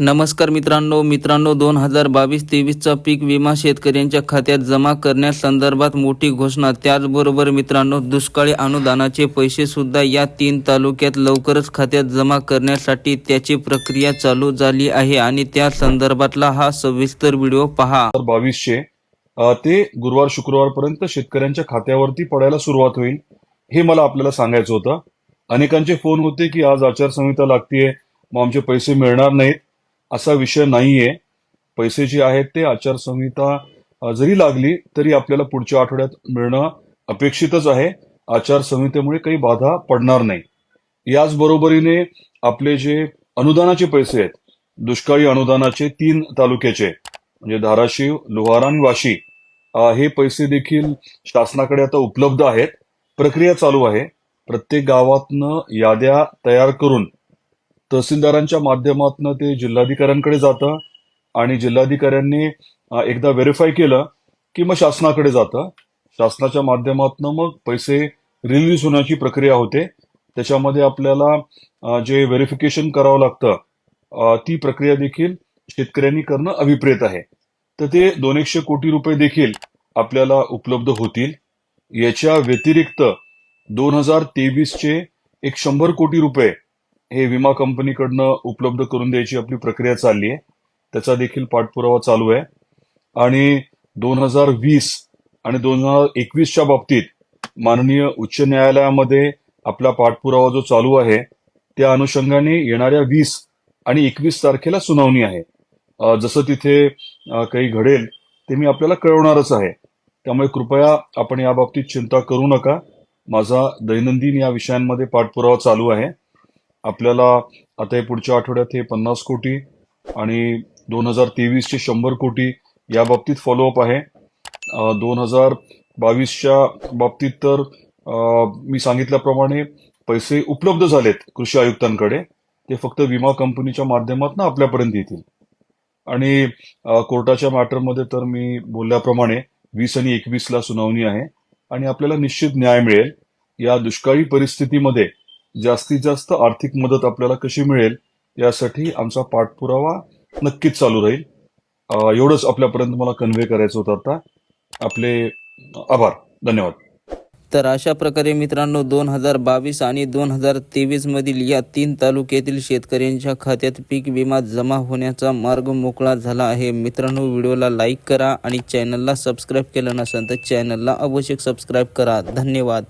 नमस्कार मित्रांनो मित्रांनो दोन हजार बावीस तेवीसचा पीक विमा शेतकऱ्यांच्या खात्यात जमा करण्यासंदर्भात मोठी घोषणा. त्याचबरोबर मित्रांनो दुष्काळी अनुदानाचे पैसे सुद्धा या तीन तालुक्यात लवकरच खात्यात जमा करण्यासाठी त्याची प्रक्रिया चालू झाली आहे आणि त्या संदर्भातला हा सविस्तर व्हिडिओ पहा. बावीसशे ते गुरुवार शुक्रवारपर्यंत शेतकऱ्यांच्या खात्यावरती पडायला सुरुवात होईल हे मला आपल्याला सांगायचं होतं. अनेकांचे फोन होते की आज आचारसंहिता लागतीये मग आमचे पैसे मिळणार नाहीत. असा विषय नाहीये. पैसे जे आहेत ते आचारसंहिता जरी लागली तरी आपल्याला पुढच्या आठवड्यात मिळणं अपेक्षितच आहे. आचारसंहितेमुळे काही बाधा पडणार नाही. याच बरोबरीने आपले जे अनुदानाचे पैसे आहेत दुष्काळी अनुदानाचे तीन तालुक्याचे म्हणजे धाराशिव लोहारा आणि वाशी हे पैसे देखील शासनाकडे आता उपलब्ध आहेत. प्रक्रिया चालू आहे. प्रत्येक गावातनं याद्या तयार करून तहसीलदारांच्या माध्यमातून ते जिल्हाधिकाऱ्यांकडे जातं आणि जिल्हाधिकाऱ्यांनी एकदा व्हेरीफाय केलं की मग शासनाकडे जातं. शासनाच्या माध्यमातून मग पैसे रिलीज होण्याची प्रक्रिया होते. त्याच्यामध्ये आपल्याला जे व्हेरिफिकेशन करावं लागतं ती प्रक्रिया देखील शेतकऱ्यांनी करणं अभिप्रेत आहे. तर ते दोन एकशे कोटी रुपये देखील आपल्याला उपलब्ध होतील. याच्या व्यतिरिक्त दोन हजार तेवीसचे एक शंभर कोटी रुपये हे विमा कंपनीकडनं उपलब्ध करून द्यायची आपली प्रक्रिया चालली आहे. त्याचा देखील पाठपुरावा चालू आहे. आणि दोन हजार वीस आणि दोन हजार एकवीसच्या बाबतीत माननीय उच्च न्यायालयामध्ये आपला पाठपुरावा जो चालू आहे त्या अनुषंगाने येणाऱ्या वीस आणि एकवीस तारखेला सुनावणी आहे. जसं तिथे काही घडेल ते मी आपल्याला कळवणारच आहे. त्यामुळे कृपया आपण या बाबतीत चिंता करू नका. माझा दैनंदिन या विषयांमध्ये पाठपुरावा चालू आहे. आपल्याला आता हे पुढच्या आठवड्यात हे पन्नास कोटी आणि दोन हजार तेवीसचे शंभर कोटी या बाबतीत फॉलोअप आहे. दोन हजार बावीसच्या बाबतीत तर मी सांगितल्याप्रमाणे पैसे उपलब्ध झालेत कृषी आयुक्तांकडे. ते फक्त विमा कंपनीच्या माध्यमातून आपल्यापर्यंत येतील. आणि कोर्टाच्या मॅटरमध्ये तर मी बोलल्याप्रमाणे वीस आणि एकवीसला सुनावणी आहे आणि आपल्याला निश्चित न्याय मिळेल. या दुष्काळी परिस्थितीमध्ये जास्तीत जास्त आर्थिक मदत आपल्याला कशी मिळेल यासाठी आमचा पाठपुरावा नक्कीच चालू राहील. एवढंच आपल्यापर्यंत मला कन्व्हे करायचं होतं आता. आपले आभार. धन्यवाद. तर अशा प्रकारे मित्रांनो दोन हजार बावीस आणि दोन हजार तेवीस मधील या तीन तालुक्यातील शेतकऱ्यांच्या खात्यात पीक विमा जमा होण्याचा मार्ग मोकळा झाला आहे. मित्रांनो व्हिडिओला लाईक करा आणि चॅनलला सबस्क्राईब केलं नसेल तर चॅनलला आवश्यक सबस्क्राईब करा. धन्यवाद.